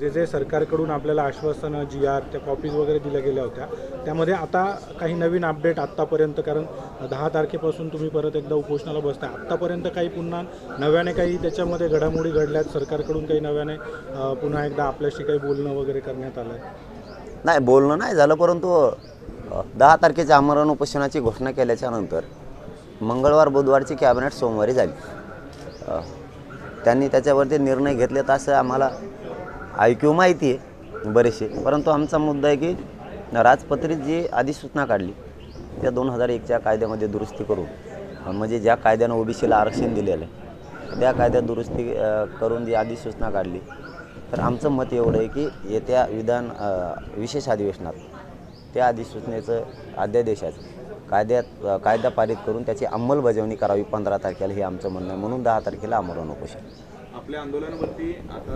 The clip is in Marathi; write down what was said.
जे जे सरकारकडून आपल्याला आश्वासनं जी आर त्या कॉपीज वगैरे दिल्या गेल्या होत्या त्यामध्ये आता काही नवीन अपडेट आत्तापर्यंत कारण दहा तारखेपासून तुम्ही परत एकदा उपोषणाला बसता आत्तापर्यंत काही पुन्हा नव्याने काही त्याच्यामध्ये घडामोडी घडल्यात सरकारकडून काही नव्याने पुन्हा एकदा आपल्याशी काही बोलणं वगैरे करण्यात आलं आहे नाही बोलणं नाही झालं परंतु दहा तारखेच्या आमरण उपोषणाची घोषणा केल्याच्यानंतर मंगळवार बुधवारची कॅबिनेट सोमवारी झाली. त्यांनी त्याच्यावरती निर्णय घेतले तर असं आम्हाला आय क्यू माहिती आहे बरेचसे. परंतु आमचा मुद्दा आहे की राजपत्रित जी अधिसूचना काढली त्या दोन हजार एकच्या कायद्यामध्ये दुरुस्ती करून म्हणजे ज्या कायद्यानं ओबीसीला आरक्षण दिलेलं आहे त्या कायद्यात दुरुस्ती करून जी अधिसूचना काढली तर आमचं मत एवढं आहे की येत्या विधान विशेष अधिवेशनात त्या अधिसूचनेचं अध्यादेशाचं कायद्यात कायदा पारित करून त्याची अंमलबजावणी करावी पंधरा तारखेला हे आमचं म्हणणं आहे. म्हणून दहा तारखेला आमरण उपोषण आपल्या आंदोलनावरती आता